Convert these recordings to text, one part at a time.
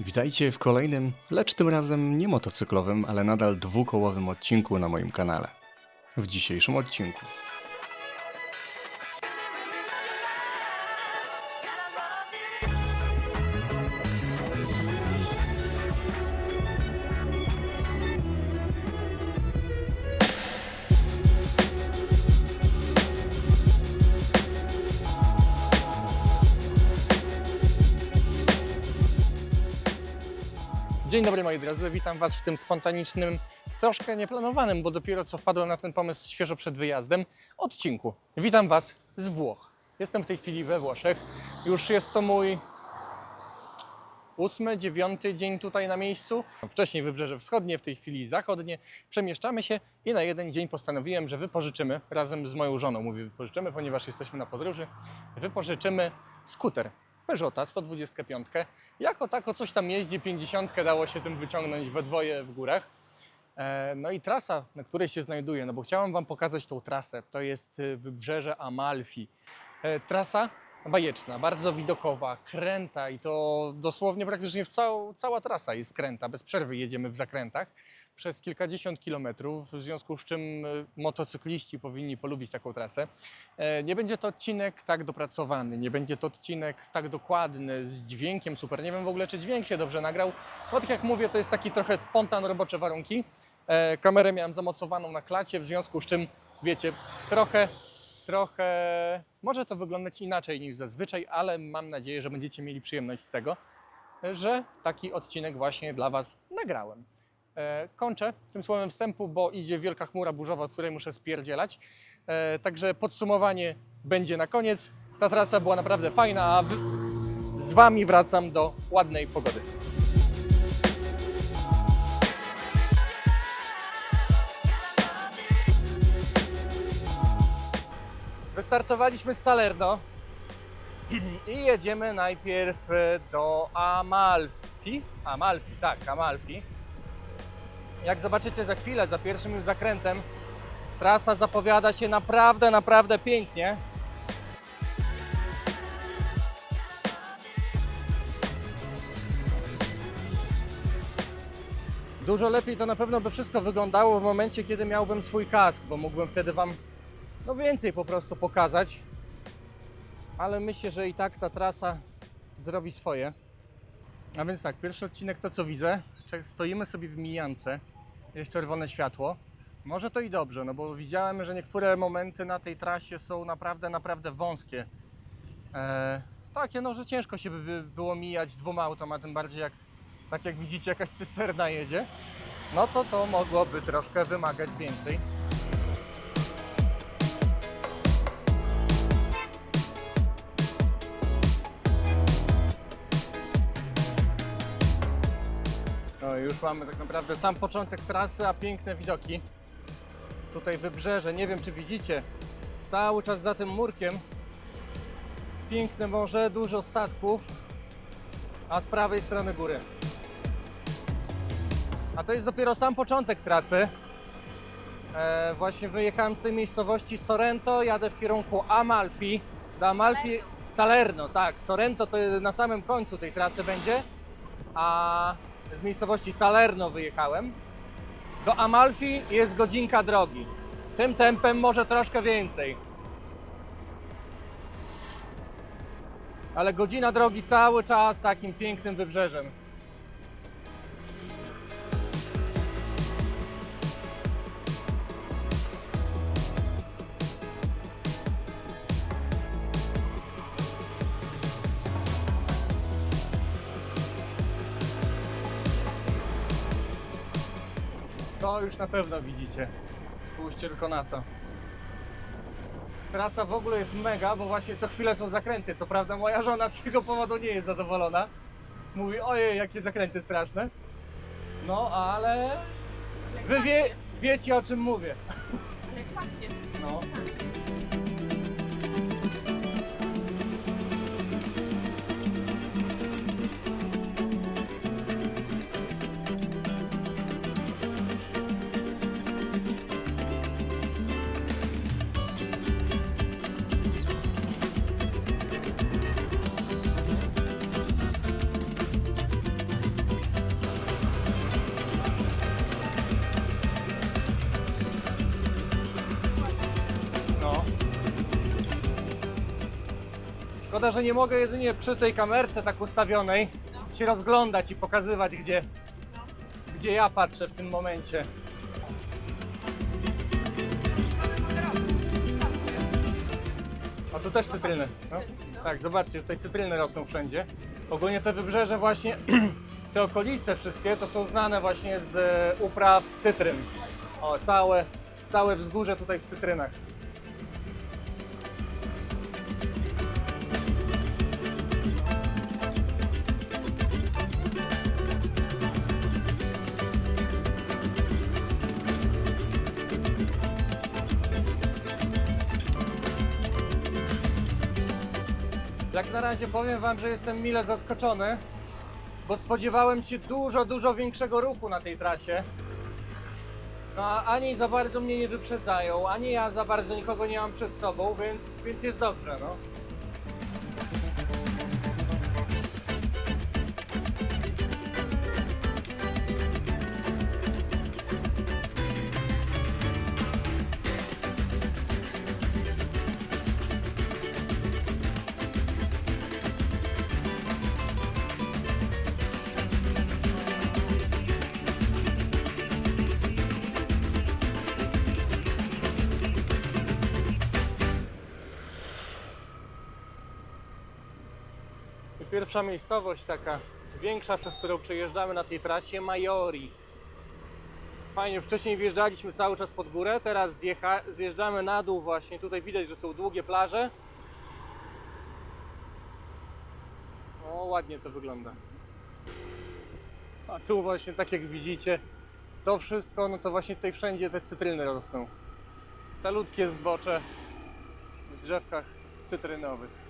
Witajcie w kolejnym, lecz tym razem nie motocyklowym, ale nadal dwukołowym odcinku na moim kanale. W dzisiejszym odcinku dobry moi drodzy, witam Was w tym spontanicznym, troszkę nieplanowanym, bo dopiero co wpadłem na ten pomysł świeżo przed wyjazdem, odcinku. Witam Was z Włoch. Jestem w tej chwili we Włoszech. Już jest to mój ósmy, dziewiąty dzień tutaj na miejscu. Wcześniej wybrzeże wschodnie, w tej chwili zachodnie. Przemieszczamy się i na jeden dzień postanowiłem, że wypożyczymy, razem z moją żoną mówię wypożyczymy, ponieważ jesteśmy na podróży, wypożyczymy skuter. Peugeota 125. Jako tako coś tam jeździ, 50 dało się tym wyciągnąć we dwoje w górach. E, No i trasa, na której się znajduję, no bo chciałem Wam pokazać tą trasę. To jest y, wybrzeże Amalfi. E, Trasa bajeczna, bardzo widokowa, kręta i to dosłownie praktycznie w cał, cała trasa jest kręta. Bez przerwy jedziemy w zakrętach przez kilkadziesiąt kilometrów, w związku z czym y, motocykliści powinni polubić taką trasę. E, Nie będzie to odcinek tak dopracowany, nie będzie to odcinek tak dokładny, z dźwiękiem super. Nie wiem w ogóle, czy dźwięk się dobrze nagrał. No tak jak mówię, to jest taki trochę spontan, robocze warunki. E, Kamerę miałem zamocowaną na klacie, w związku z czym, wiecie, trochę, trochę może to wyglądać inaczej niż zazwyczaj, ale mam nadzieję, że będziecie mieli przyjemność z tego, że taki odcinek właśnie dla Was nagrałem. E, Kończę tym słowem wstępu, bo idzie wielka chmura burzowa, której muszę spierdzielać. E, Także podsumowanie będzie na koniec. Ta trasa była naprawdę fajna, a z Wami wracam do ładnej pogody. Wystartowaliśmy z Salerno i jedziemy najpierw e, do Amalfi. Amalfi, tak, Amalfi. Jak zobaczycie za chwilę, za pierwszym już zakrętem, trasa zapowiada się naprawdę, naprawdę pięknie. Dużo lepiej to na pewno by wszystko wyglądało w momencie, kiedy miałbym swój kask, bo mógłbym wtedy Wam no więcej po prostu pokazać. Ale myślę, że i tak ta trasa zrobi swoje. A więc tak, pierwszy odcinek to co widzę. Stoimy sobie w mijance, jest czerwone światło. Może to i dobrze, no bo widziałem, że niektóre momenty na tej trasie są naprawdę, naprawdę wąskie. E, takie, no, że ciężko się by by było mijać dwoma automa, tym bardziej jak, tak jak widzicie, jakaś cysterna jedzie. No to to mogłoby troszkę wymagać więcej. Mamy tak naprawdę sam początek trasy, a piękne widoki. Tutaj wybrzeże, nie wiem czy widzicie, cały czas za tym murkiem. Piękne morze, dużo statków, a z prawej strony góry. A to jest dopiero sam początek trasy. E, właśnie wyjechałem z tej miejscowości Sorrento, jadę w kierunku Amalfi. Do Amalfi, Salerno, tak. Sorrento to na samym końcu tej trasy będzie, a z miejscowości Salerno wyjechałem. Do Amalfi jest godzinka drogi. Tym tempem może troszkę więcej. Ale godzina drogi cały czas takim pięknym wybrzeżem. To już na pewno widzicie. Spójrzcie tylko na to. Trasa w ogóle jest mega, bo właśnie co chwilę są zakręty. Co prawda moja żona z tego powodu nie jest zadowolona. Mówi, ojej, jakie zakręty straszne. No, ale wy wie, wiecie o czym mówię. Jak pachnie. No. Szkoda, że nie mogę jedynie przy tej kamerce tak ustawionej się rozglądać i pokazywać, gdzie, gdzie ja patrzę w tym momencie. A tu też cytryny. No. Tak, zobaczcie, tutaj cytryny rosną wszędzie. Ogólnie te wybrzeże właśnie, te okolice wszystkie, to są znane właśnie z e, upraw cytryn. O, całe, całe wzgórze tutaj w cytrynach. Razie powiem Wam, że jestem mile zaskoczony, bo spodziewałem się dużo, dużo większego ruchu na tej trasie. No, a ani za bardzo mnie nie wyprzedzają, ani ja za bardzo nikogo nie mam przed sobą, więc, więc jest dobrze, no. Pierwsza miejscowość taka większa, przez którą przejeżdżamy na tej trasie, Majori. Fajnie, wcześniej wjeżdżaliśmy cały czas pod górę, teraz zjeżdżamy na dół właśnie. Tutaj widać, że są długie plaże. O, ładnie to wygląda. A tu właśnie, tak jak widzicie, to wszystko, no to właśnie tutaj wszędzie te cytryny rosną. Calutkie zbocze w drzewkach cytrynowych.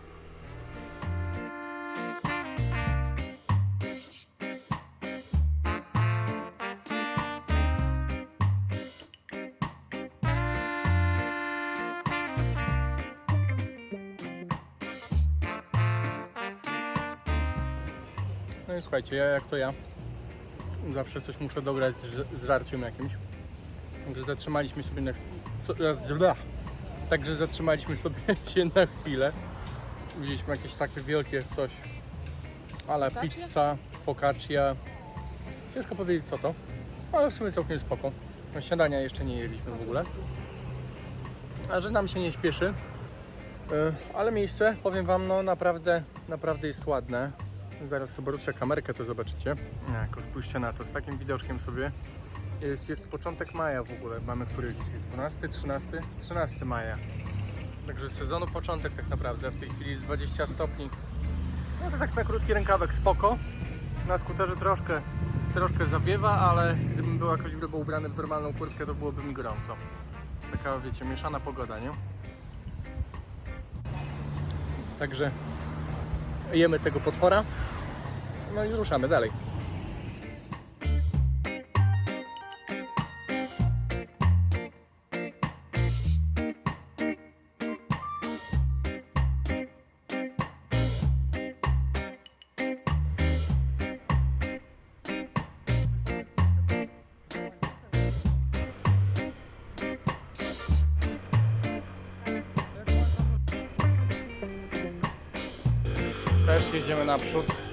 Słuchajcie, ja jak to ja, zawsze coś muszę dograć z, z żarciem jakimś. Także zatrzymaliśmy sobie na zla. Także zatrzymaliśmy sobie się na chwilę. Wzięliśmy jakieś takie wielkie coś. Ale pizza, focaccia. Ciężko powiedzieć co to, ale w sumie całkiem spoko. Śniadania jeszcze nie jedliśmy w ogóle. A że nam się nie śpieszy, y, ale miejsce, powiem Wam, no naprawdę, naprawdę jest ładne. Zaraz sobie wrócę kamerkę, to zobaczycie. Jako spójrzcie na to, z takim widoczkiem sobie. Jest, jest początek maja w ogóle. Mamy który dzisiaj? 12, 13? 13 maja. Także sezonu początek tak naprawdę. W tej chwili jest 20 stopni. No to tak na krótki rękawek spoko. Na skuterze troszkę, troszkę zawiewa, ale gdybym był jakoś grubo ubrany w normalną kurtkę, to byłoby mi gorąco. Taka, wiecie, mieszana pogoda, nie? Także jemy tego potwora. No i ruszamy dalej. Też jedziemy naprzód.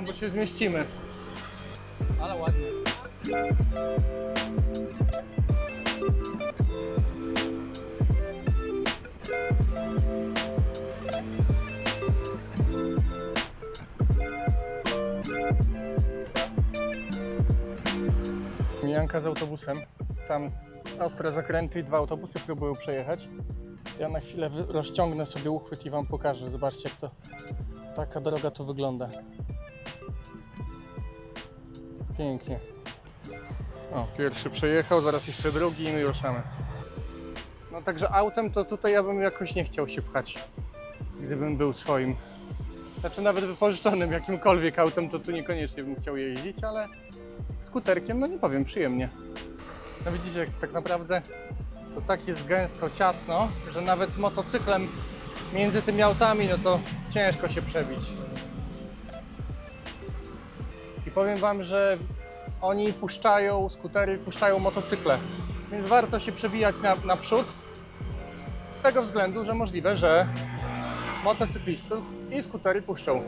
No bo się zmieścimy. Ale ładnie. Mijanka z autobusem. Tam ostre zakręty i dwa autobusy próbują przejechać. Ja na chwilę rozciągnę sobie uchwyt i Wam pokażę. Zobaczcie, jak to taka droga tu wygląda. Pięknie. O, pierwszy przejechał, zaraz jeszcze drugi i my ruszamy. No także autem to tutaj ja bym jakoś nie chciał się pchać, gdybym był swoim. Znaczy nawet wypożyczonym jakimkolwiek autem, to tu niekoniecznie bym chciał jeździć, ale skuterkiem, no nie powiem, przyjemnie. No widzicie, tak naprawdę to tak jest gęsto, ciasno, że nawet motocyklem między tymi autami, no to ciężko się przebić. I powiem Wam, że oni puszczają skutery, puszczają motocykle, więc warto się przebijać na, naprzód z tego względu, że możliwe, że motocyklistów i skutery puszczą.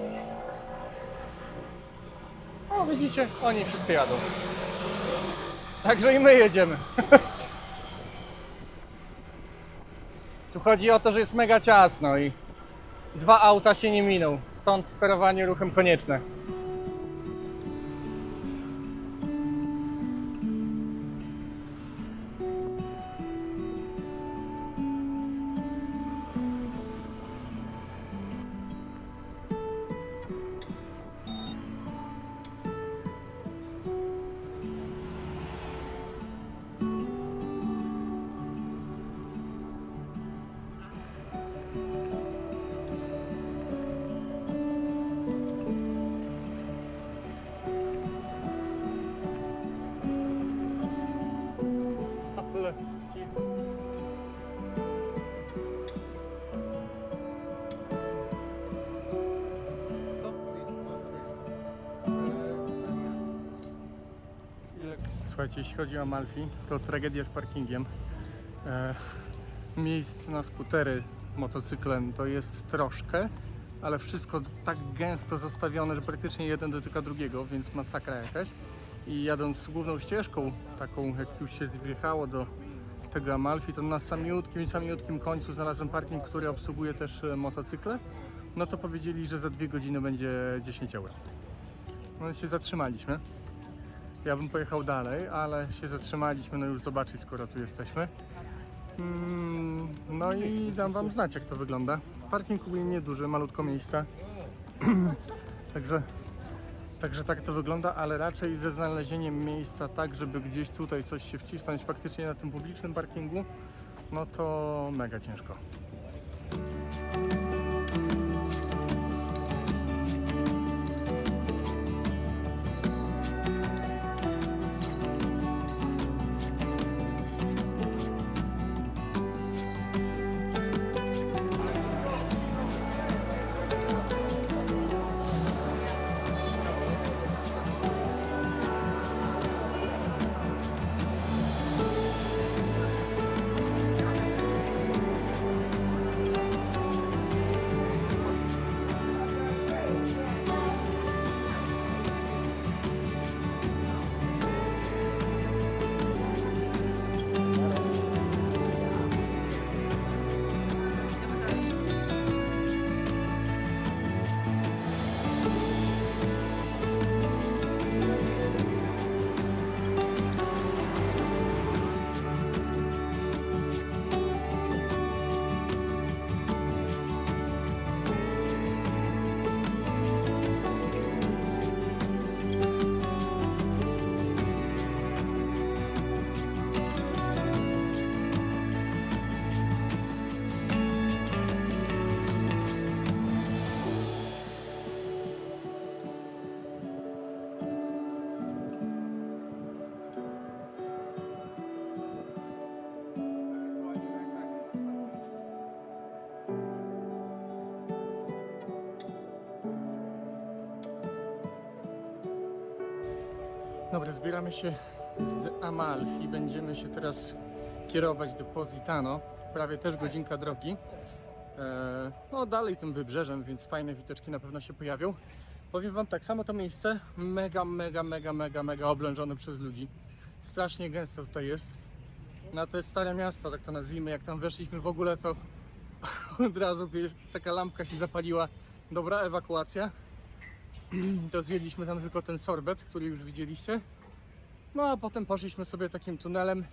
O, widzicie, oni wszyscy jadą. Także i my jedziemy. Tu chodzi o to, że jest mega ciasno i dwa auta się nie miną. Stąd sterowanie ruchem konieczne. Słuchajcie, jeśli chodzi o Amalfi, to tragedia z parkingiem. E, miejsc na skutery, motocykle to jest troszkę, ale wszystko tak gęsto zastawione, że praktycznie jeden dotyka drugiego, więc masakra jakaś. I jadąc główną ścieżką, taką jak już się zjechało do tego Amalfi, to na samiutkim, samiutkim końcu znalazłem parking, który obsługuje też e, motocykle. No to powiedzieli, że za dwie godziny będzie 10 euro. No się zatrzymaliśmy. Ja bym pojechał dalej, ale się zatrzymaliśmy, no już zobaczyć, skoro tu jesteśmy. Mm, No i dam Wam znać, jak to wygląda. Parking ogólnie nieduży, malutko miejsca. Także, także tak to wygląda, ale raczej ze znalezieniem miejsca tak, żeby gdzieś tutaj coś się wcisnąć faktycznie na tym publicznym parkingu, no to mega ciężko. Zbieramy się z Amalfi. Będziemy się teraz kierować do Positano. Prawie też godzinka drogi. E, no dalej tym wybrzeżem, więc fajne witeczki na pewno się pojawią. Powiem Wam tak, samo to miejsce mega, mega, mega, mega, mega oblężone przez ludzi. Strasznie gęsto tutaj jest. Na to jest stare miasto, tak to nazwijmy. Jak tam weszliśmy w ogóle, to od razu taka lampka się zapaliła. Dobra ewakuacja. To zjedliśmy tam tylko ten sorbet, który już widzieliście. No a potem poszliśmy sobie takim tunelem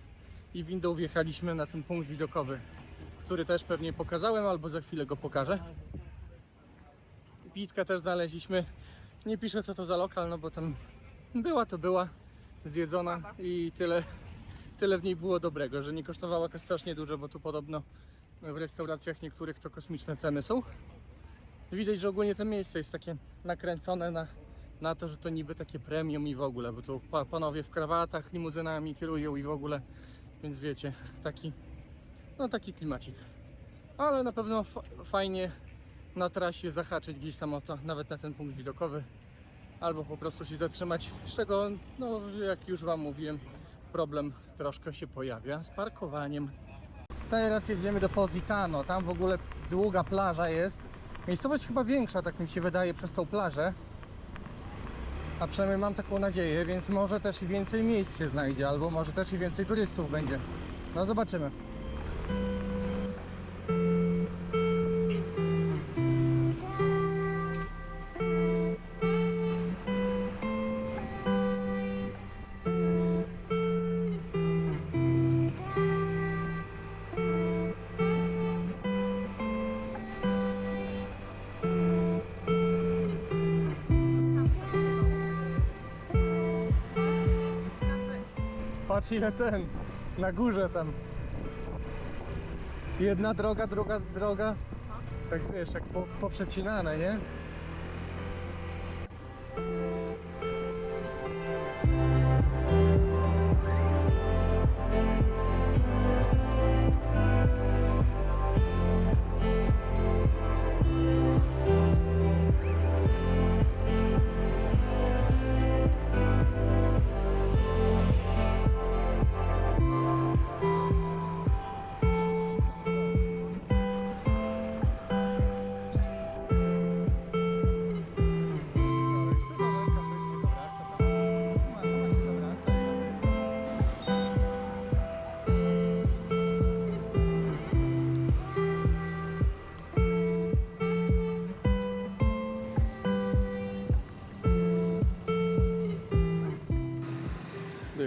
i windą wjechaliśmy na ten punkt widokowy, który też pewnie pokazałem, albo za chwilę go pokażę. Pitka też znaleźliśmy. Nie piszę co to za lokal, no bo tam była to była zjedzona i tyle, tyle w niej było dobrego, że nie kosztowała strasznie dużo, bo tu podobno w restauracjach niektórych to kosmiczne ceny są. Widać, że ogólnie to miejsce jest takie nakręcone na, na to, że to niby takie premium i w ogóle, bo tu pa, panowie w krawatach limuzynami kierują i w ogóle, więc wiecie, taki, no taki klimacik. Ale na pewno fa- fajnie na trasie zahaczyć gdzieś tam o to, nawet na ten punkt widokowy, albo po prostu się zatrzymać, z czego, no jak już Wam mówiłem, problem troszkę się pojawia z parkowaniem. Teraz jedziemy do Positano, tam w ogóle długa plaża jest. Miejscowość chyba większa, tak mi się wydaje, przez tą plażę. A przynajmniej mam taką nadzieję, więc może też i więcej miejsc się znajdzie, albo może też i więcej turystów będzie. No zobaczymy. Patrz ile ten, na górze tam. Jedna droga, druga droga. Tak wiesz, jak po, poprzecinane, nie?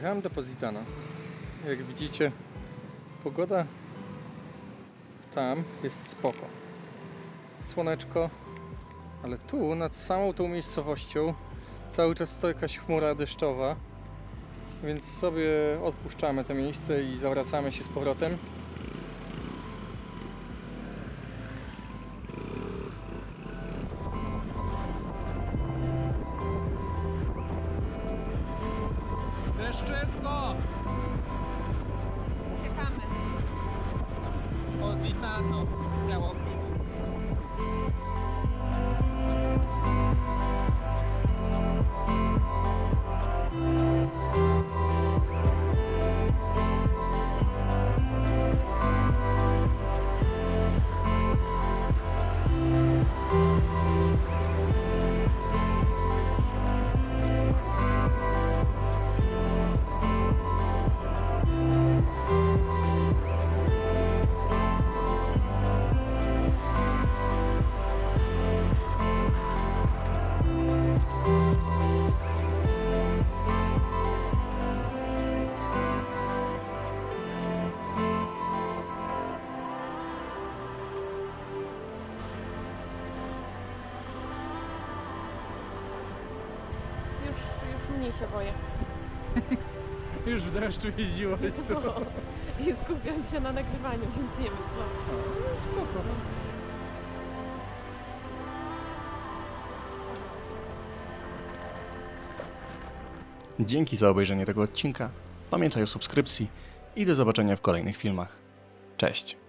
Dojechałem do Positana. Jak widzicie, pogoda tam jest spoko. Słoneczko, ale tu nad samą tą miejscowością cały czas stoi jakaś chmura deszczowa. Więc sobie odpuszczamy to miejsce i zawracamy się z powrotem. Mniej się boję. Już w deszczu jeździło. No. I skupiam się na nagrywaniu, więc nie myślę. Spoko. Dzięki za obejrzenie tego odcinka. Pamiętaj o subskrypcji i do zobaczenia w kolejnych filmach. Cześć!